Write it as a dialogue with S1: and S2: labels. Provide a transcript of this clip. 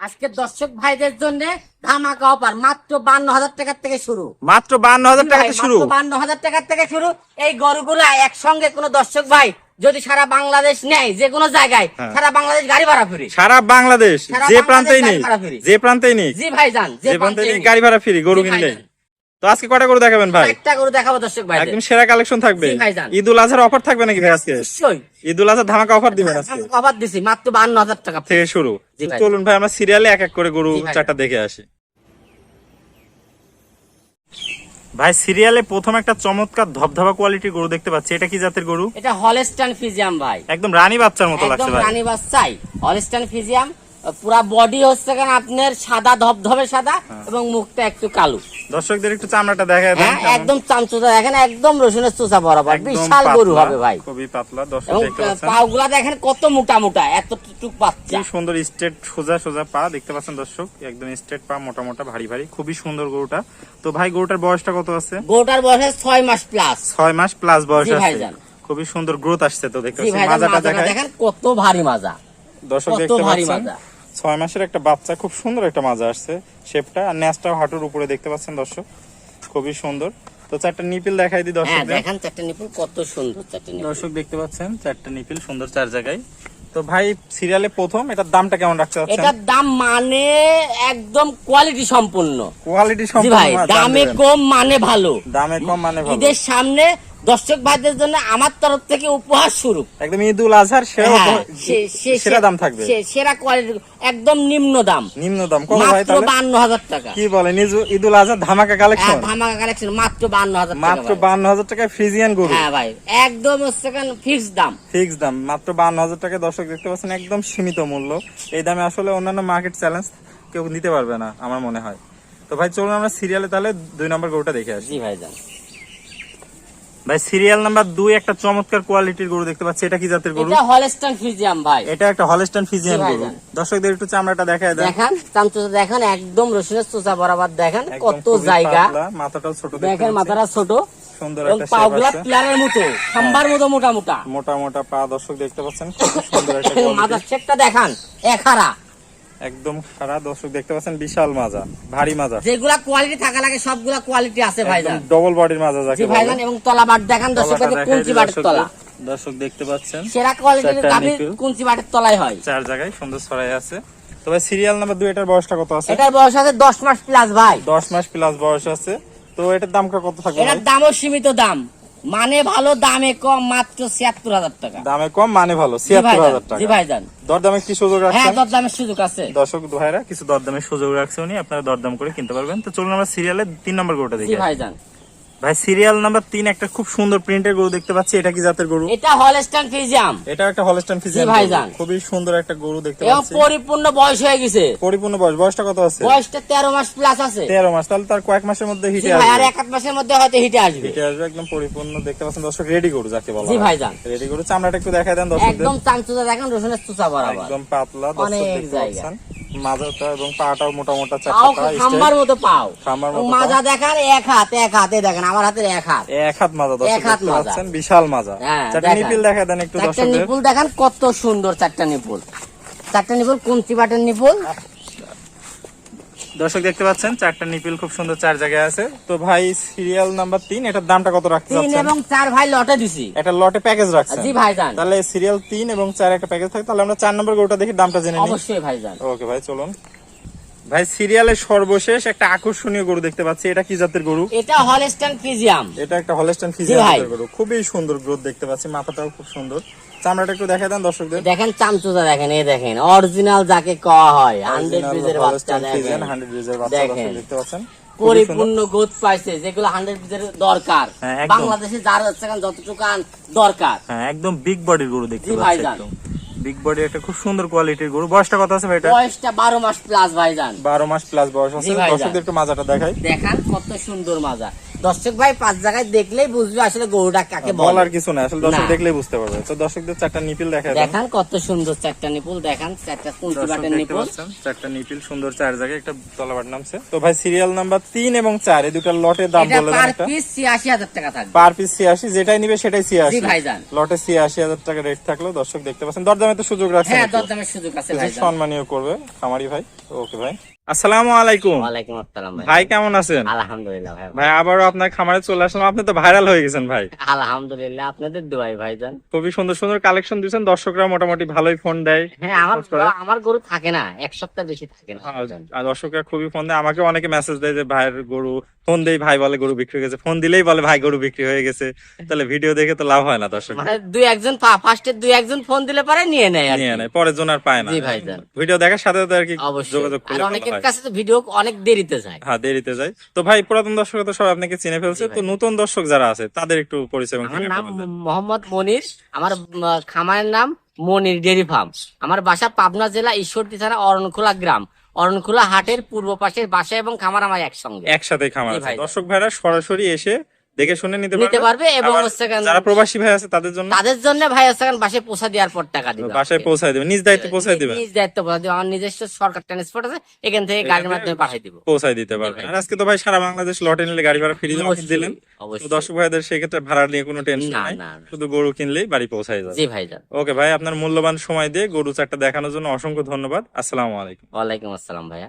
S1: আজকে দর্শক ভাইদের জন্য ধামাকা অফার মাত্র বান্ন হাজার টাকার থেকে শুরু
S2: মাত্র বান্ন হাজার টাকা থেকে শুরু
S1: বান্ন হাজার টাকার থেকে শুরু এই গরুগুলা একসঙ্গে কোনো দর্শক ভাই যদি সারা বাংলাদেশ নেয় যে কোনো জায়গায়
S2: হ্যাঁ।
S1: সারা বাংলাদেশ গাড়ি ভাড়া ফিরি
S2: সারা বাংলাদেশ যে প্রান্তেই নেই। যে প্রান্তেই নেই
S1: জি ভাই যান
S2: যে প্রান্তেই নেই গাড়ি ভাড়া ফিরি গরু কিনলে। তো আজকে কটা গরু দেখাবেন ভাই?
S1: একটা গরু দেখাবো দর্শক ভাই
S2: একদম সেরা কালেকশন থাকবে। ঈদুল আজহার অফার থাকবে নাকি ভাই আজকে? ঈদুল আজহার ধামাকা অফার দিবেন আজকে।
S1: অফার দিছি মাত্র বান্ন হাজার টাকা
S2: থেকে শুরু। চলুন ভাই আমরা সিরিয়ালে এক এক করে গরু চারটা দেখে আসি। ভাই সিরিয়ালে প্রথম একটা চমৎকার ধবধবা কোয়ালিটির গরু দেখতে পাচ্ছি। এটা কি জাতের গরু?
S1: এটা হলস্টান ফিজিয়াম ভাই।
S2: একদম রানী বাচ্চার মতো লাগছে ভাই।
S1: রানী বাচ্চাই। হলস্টান ফিজিয়াম পুরা বডি হচ্ছে কেন আপনার সাদা ধবধবে সাদা
S2: হ্যাঁ।
S1: এবং মুখটা একটু কালো।
S2: দর্শকদের একটু চামড়াটা দেখায় দেন
S1: হ্যাঁ একদম দেখেন একদম রসুনের বরাবর বিশাল গরু হবে ভাই।
S2: খুবই পাতলা দর্শক দেখতে পাচ্ছেন।
S1: পাগুলা দেখেন কত মোটা মোটা এতটুক
S2: কি সুন্দর স্ট্রেট সোজা সোজা পা দেখতে পাচ্ছেন দর্শক? একদম স্ট্রেট পা মোটা মোটা ভারী ভারী খুবই সুন্দর গরুটা। তো ভাই গরুটার বয়সটা কত আছে?
S1: গরুটার বয়স ছয় মাস প্লাস
S2: ছয় মাস প্লাস বয়স আছে। খুবই সুন্দর গ্রোথ আসছে তো দেখতে পাচ্ছেন। মাজাটা
S1: দেখেন কত ভারী মাজা।
S2: দর্শক দেখতে
S1: ভারী
S2: পাচ্ছেন।
S1: মাজা।
S2: ছয় মাসের একটা বাচ্চা খুব সুন্দর একটা মাজা আসছে শেপটা। আর ন্যাসটাও হাঁটুর উপরে দেখতে পাচ্ছেন দর্শক খুবই সুন্দর। তো চারটা নিপিল দেখাই দিই
S1: হ্যাঁ
S2: দর্শক
S1: দেখেন চারটে নিপুল কত সুন্দর চারটে নিপুল।
S2: দর্শক দেখতে পাচ্ছেন চারটা নিপিল সুন্দর চার জায়গায়। তো ভাই সিরিয়ালে প্রথম এটার দামটা কেমন রাখতে চাচ্ছেন?
S1: এটার দাম মানে একদম কোয়ালিটি সম্পূর্ণ।
S2: কোয়ালিটি
S1: জি
S2: সম্পূর্ণ
S1: ভাই
S2: দামে
S1: কম মানে ভালো।
S2: দামে কম মানে ভালো।
S1: ঈদের সামনে দর্শক ভাইদের জন্য আমার তরফ থেকে উপহার স্বরূপ।
S2: একদম ঈদুল আজহার সেরা
S1: হ্যাঁ,
S2: সেরা দাম থাকবে।
S1: সেরা কোয়ালিটি একদম নিম্ন দাম।
S2: নিম্ন দাম কত ভাই
S1: মাত্র
S2: তাহলে?
S1: বান্ন হাজার টাকা।
S2: কি বলেন ঈদু- ঈদুল আজহার ধামাকা
S1: হ্যাঁ,
S2: কালেকশন
S1: ধামাকা কালেকশন মাত্র বান্ন হাজার টাকা
S2: মাত্র
S1: ভাই।
S2: বান্ন হাজার টাকায় ফ্রিজিয়ান গরু।
S1: হ্যাঁ ভাই একদম হচ্ছে ফিক্স দাম।
S2: ফিক্স দাম মাত্র বান্ন হাজার টাকায় দর্শক দেখতে পাচ্ছেন একদম সীমিত মূল্য। এই দামে আসলে অন্যান্য মার্কেট চ্যালেঞ্জ কেউ নিতে পারবে না আমার মনে হয়। তো ভাই চলুন আমরা সিরিয়ালে তাহলে দুই নম্বর গরুটা দেখে আসি।
S1: জি ভাই যান।
S2: ভাই সিরিয়াল নাম্বার দুই একটা চমৎকার কোয়ালিটির গরু দেখতে পাচ্ছি। এটা কি জাতের গরু?
S1: এটা হলস্টান ফিজিয়াম ভাই।
S2: এটা একটা
S1: জি ভাই,
S2: গরু। দর্শকদের একটু চামড়াটা দেখায় দেন।
S1: দেখেন চামচুটা দেখেন একদম রসুনের চোচা বরাবর দেখেন কত জায়গা।
S2: মাথাটাও ছোট
S1: দেখেন মাথাটা ছোট।
S2: সুন্দর একটা
S1: পাগুলা মতো খাম্বার মতো মোটা মোটা।
S2: মোটা মোটা পা দর্শক দেখতে পাচ্ছেন খুব সুন্দর একটা quality।
S1: মাথার শেপটা দেখান এখারা
S2: একদম সারা দর্শক দেখতে পাচ্ছেন বিশাল মাজা ভারী মাজা।
S1: যেগুলা কোয়ালিটি থাকা লাগে সবগুলা কোয়ালিটি আছে ভাইজান।
S2: ডবল বডির মাজা যাকে।
S1: ভাইজান এবং তলা বাট দেখান দর্শক
S2: তলাটা দেখাই
S1: কুঞ্চি বাটের তলা।
S2: দর্শক দেখতে পাচ্ছেন
S1: সেরা কোয়ালিটির
S2: নিপিল।
S1: কুঞ্চি বাটের তলায় হয়।
S2: চার জায়গায় সুন্দর ছড়াই আছে। তবে সিরিয়াল নাম্বার দুই এটার বয়সটা কত আছে?
S1: এটার বয়স আছে দশ মাস প্লাস ভাই।
S2: দশ মাস প্লাস বয়স আছে। তো এটার দাম কত থাকবে
S1: এটার দামও সীমিত দাম। মানে ভালো দামে কম মাত্র ছিয়াত্তর হাজার টাকা।
S2: দামে কম মানে ভালো ছিয়াত্তর হাজার টাকা।
S1: জি ভাইজান
S2: দরদামে কি সুযোগ
S1: হ্যাঁ
S2: রাখছেন?
S1: দরদামের সুযোগ আছে।
S2: দর্শক ভাইরা কিছু দরদামের সুযোগ রাখছে উনি আপনারা দরদাম করে কিনতে পারবেন। তো চলুন আমরা সিরিয়ালে তিন নম্বর গরুটা
S1: জি
S2: দেখি
S1: ভাইজান
S2: ভাই সিরিয়াল নাম্বার তিন একটা খুব সুন্দর প্রিন্টের গরু দেখতে পাচ্ছি। এটা কি জাতের গরু?
S1: এটা হলস্টান ফিজিয়াম
S2: এটা একটা হলস্টাইন ফিজিয়ান
S1: জি ভাইজান।
S2: খুবই সুন্দর একটা গরু দেখতে পাচ্ছি।
S1: পরিপূর্ণ বয়স হয়ে গেছে।
S2: পরিপূর্ণ বয়স। বয়সটা কত আছে?
S1: বয়সটা তেরো মাস প্লাস আছে।
S2: তেরো মাস। তাহলে তার কয়েক মাসের মধ্যে হিটে
S1: ভাই আর এক আধ মাসের মধ্যে হয়তো হিটে আসবে।
S2: হিটে আসবে একদম পরিপূর্ণ দেখতে পাচ্ছেন। দর্শক রেডি গরু যাকে বলা
S1: জি ভাইজান।
S2: রেডি গরু। চামড়াটা একটু দেখায় দেন দর্শকদের।
S1: একদম চামচুটা দেখেন রসুনের চুচা বরাবর।
S2: একদম পাতলা। দর্শক দেখতে পাচ্ছেন। মাজাটা এবং পাটাও মোটা মোটা চারটা
S1: খাম্বার মতো পাও।
S2: খাম্বার মতো
S1: মাজা দেখার এক হাত এক হাতে দেখেন আমার হাতের এক হাত।
S2: এক হাত মাজা
S1: এক হাত মাজা।
S2: বিশাল মাজা।
S1: হ্যাঁ,
S2: চারটা নিপুল দেখা দেন একটু দর্শকদের।
S1: নিপুল দেখান কত সুন্দর চারটা নিপুল। চারটা নিপুল কুঞ্চি বাটের নিপুল।
S2: দর্শক দেখতে পাচ্ছেন চারটা নিপিল খুব সুন্দর চার জায়গায় আছে। তো ভাই সিরিয়াল নাম্বার তিন এটার দামটা কত রাখতে
S1: তিন এবং চার ভাই লটে দিছি।
S2: এটা লটে প্যাকেজ রাখছেন?
S1: জি ভাই জান
S2: তাহলে সিরিয়াল তিন এবং চার একটা প্যাকেজ থাকে তাহলে আমরা চার নম্বর গরুটা দেখি দামটা জেনে নিই।
S1: অবশ্যই ভাই জান
S2: ওকে ভাই চলুন। ভাই সিরিয়ালের সর্বশেষ একটা আকর্ষণীয় গরু দেখতে পাচ্ছি। এটা কি জাতের গরু?
S1: এটা হলস্টান ফিজিয়াম।
S2: এটা একটা হলস্টাইন। ফিজিয়ান গরু। খুবই সুন্দর গ্রোথ দেখতে পাচ্ছি মাথাটাও খুব সুন্দর। চামড়াটা একটু দেখা দেন দর্শকদের।
S1: দেখেন চামচুটা দেখেন এই দেখেন। অরিজিনাল যাকে কওয়া হয় হান্ড্রেড ব্রিজের বাচ্চা দেখেন
S2: হান্ড্রেড ব্রিজের বাচ্চা। দেখতে পাচ্ছেন।
S1: পরিপূর্ণ গোদ পাইছে যেগুলো হান্ড্রেড ব্রিজের দরকার।
S2: হ্যাঁ।
S1: বাংলাদেশে যার হচ্ছে যতটুকু দরকার।
S2: হ্যাঁ একদম বিগ বডির গরু দেখতে পাচ্ছি বিগ বডি একটা খুব সুন্দর কোয়ালিটির গরু। বয়সটা কত আছে ভাই এটা?
S1: বয়সটা বারো মাস প্লাস ভাই জান
S2: বারো মাস প্লাস বয়স আছে। দর্শকদের একটু মাজাটা দেখাই।
S1: দেখান কত সুন্দর মাজা। দর্শক ভাই পাঁচ জায়গায় দেখলেই বুঝবে আসলে গরুটা কাকে বলে।
S2: বলার কিছু না আসলে দর্শক দেখলেই বুঝতে পারবে। তো দর্শকদের চারটা নিপিল দেখা দেন
S1: দেখান কত সুন্দর চারটা নিপুল দেখান চারটা
S2: দর্শক
S1: বাটের নিপুল।
S2: চারটা নিপিল সুন্দর চার জায়গায় একটা তলাবার নামছে। তো ভাই সিরিয়াল নাম্বার তিন এবং চার এই দুটার লটের দাম বলে
S1: পার
S2: একটা।
S1: পিস ছিয়াশি হাজার টাকা থাকবে।
S2: পার পিস ছিয়াশি যেটাই নিবে সেটাই ছিয়াশি।
S1: জি ভাইজান।
S2: লটে ছিয়াশি হাজার টাকা রেট থাকলেও দর্শক দেখতে পাচ্ছেন। দরদামে তো সুযোগ রাখছে
S1: হ্যাঁ দরদামের সুযোগ আছে ভাই
S2: সম্মানীয় করবে খামারি ভাই। ওকে ভাই। আসসালামু আলাইকুম।
S1: ওয়ালাইকুম আসসালাম ভাই।
S2: ভাই কেমন আছেন?
S1: আলহামদুলিল্লাহ ভাই।
S2: ভাই আবারও আপনার খামারে চলে আসলাম। আপনি তো ভাইরাল হয়ে গেছেন ভাই।
S1: আলহামদুলিল্লাহ আপনাদের দোয়াই ভাইজান।
S2: খুবই সুন্দর সুন্দর কালেকশন দিয়েছেন। দর্শকরা মোটামুটি ভালোই ফোন দেয়।
S1: হ্যাঁ আমার আমার গরু থাকে না এক সপ্তাহ বেশি থাকে না।
S2: আর দর্শকরা খুবই ফোন দেয়। আমাকে অনেকে মেসেজ দেয় যে ভাইয়ের গরু ফোন দেই ভাই বলে গরু বিক্রি হয়ে গেছে। ফোন দিলেই বলে ভাই গরু বিক্রি হয়ে গেছে। তাহলে ভিডিও দেখে তো লাভ হয় না দর্শক।
S1: মানে দুই একজন ফার্স্টে দুই একজন ফোন দিলে পারে নিয়ে নেয়
S2: নিয়ে নেয় পরের জন আর পায় না।
S1: জি ভাইজান।
S2: ভিডিও দেখার সাথে সাথে আর কি
S1: অবশ্যই।
S2: যোগাযোগ হয়।
S1: কাছে তো ভিডিও অনেক দেরিতে যায়।
S2: হ্যাঁ দেরিতে যায়। তো ভাই পুরাতন দর্শক তো সব আপনাকে চিনে ফেলছে। তো নতুন দর্শক যারা আছে তাদের একটু পরিচয়
S1: আমার নাম মোহাম্মদ মনির। আমার খামারের নাম মনির ডেরি ফার্ম। আমার বাসা পাবনা জেলা ঈশ্বরদী থানা অরণখোলা গ্রাম। অরণখোলা হাটের পূর্ব পাশের বাসা এবং খামার আমার একসঙ্গে।
S2: একসাথে খামার। দর্শক ভাইরা সরাসরি এসে দেখে শুনে নিতে
S1: নিতে পারবে। এবং হচ্ছে
S2: যারা প্রবাসী ভাই আছে তাদের জন্য
S1: তাদের জন্য ভাই হচ্ছে বাসায় পৌঁছা দেওয়ার পর টাকা দিবে
S2: বাসায় পৌঁছায় দেবে নিজ দায়িত্বে পৌঁছায় দিবে।
S1: নিজ দায়িত্ব পৌঁছা দিবে। আমার নিজস্ব সরকার ট্রান্সপোর্ট আছে এখান থেকে গাড়ির মাধ্যমে পাঠিয়ে দিব।
S2: পৌঁছায় দিতে পারবে। আর আজকে তো ভাই সারা বাংলাদেশ লটে নিলে গাড়ি ভাড়া ফ্রি দিলেন। তো। দর্শক ভাইদের সেক্ষেত্রে ভাড়া নিয়ে কোনো টেনশন নাই। শুধু গরু কিনলেই বাড়ি পৌঁছায় যাবে।
S1: জি ভাইজান
S2: ওকে ভাই আপনার মূল্যবান সময় দিয়ে গরু চারটা দেখানোর জন্য অসংখ্য ধন্যবাদ। আসসালামু আলাইকুম।
S1: ওয়ালাইকুম আসসালাম ভাইয়া।